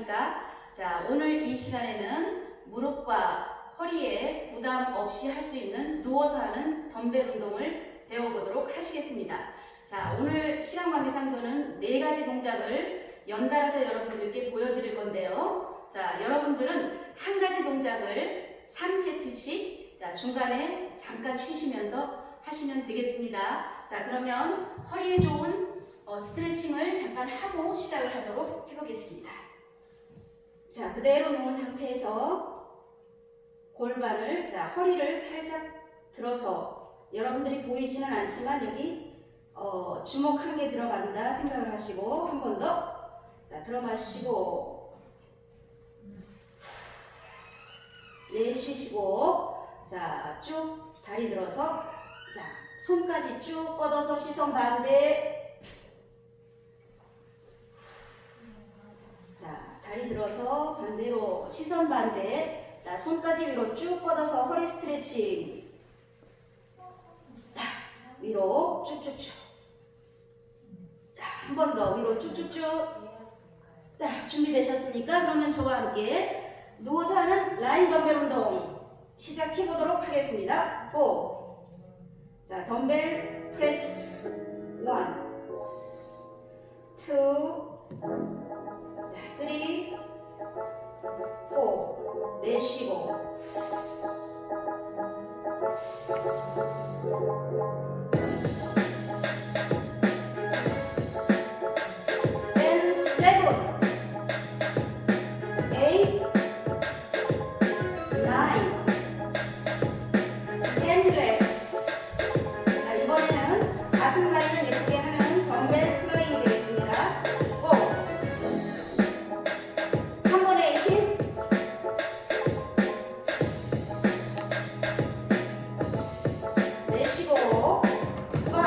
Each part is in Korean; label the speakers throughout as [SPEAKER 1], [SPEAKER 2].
[SPEAKER 1] 안녕하십니까? 자, 오늘 이 시간에는 무릎과 허리에 부담 없이 할 수 있는 누워서 하는 덤벨 운동을 배워보도록 하시겠습니다. 자, 오늘 시간 관계상 저는 네 가지 동작을 연달아서 여러분들께 보여드릴 건데요. 자, 여러분들은 한 가지 동작을 3세트씩 자, 중간에 잠깐 쉬시면서 하시면 되겠습니다. 자, 그러면 허리에 좋은 어, 스트레칭을 잠깐 하고 시작을 하도록 해보겠습니다. 자, 그대로 누운 상태에서 골반을, 자, 허리를 살짝 들어서 여러분들이 보이지는 않지만 여기 어, 주먹 한 개 들어간다 생각을 하시고 한 번 더. 자, 들어 마시고. 내쉬시고. 자, 쭉 다리 들어서. 자, 손까지 쭉 뻗어서 시선 반대. 자, 다리 들어서 반대로 시선 반대. 자, 손까지 위로 쭉 뻗어서 허리 스트레칭. 자, 위로 쭉쭉쭉. 자, 한 번 더 위로 쭉쭉쭉. 자, 준비되셨습니까? 그러면 저와 함께 하는 라인 덤벨 운동 시작해 보도록 하겠습니다. 고! 자, 덤벨 프레스 1, 2, 포, 내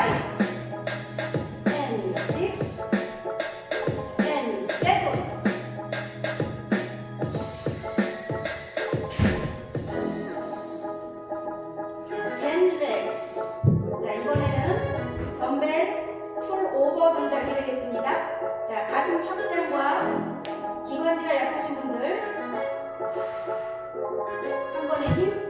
[SPEAKER 1] Five and six. 자 이번에는 덤벨 풀 오버 동작이 되겠습니다. 자 가슴 확장과 기관지가 약하신 분들 한 번에 힘.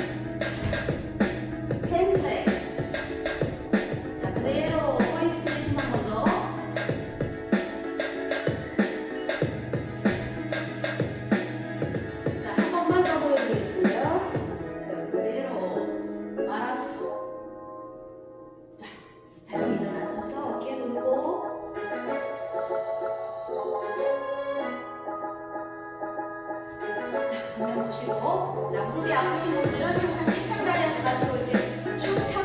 [SPEAKER 1] 정면 보시고, 무릎이 아프신 분들은 항상 책상 다리 하지 마시고 이렇게 쭉 펴.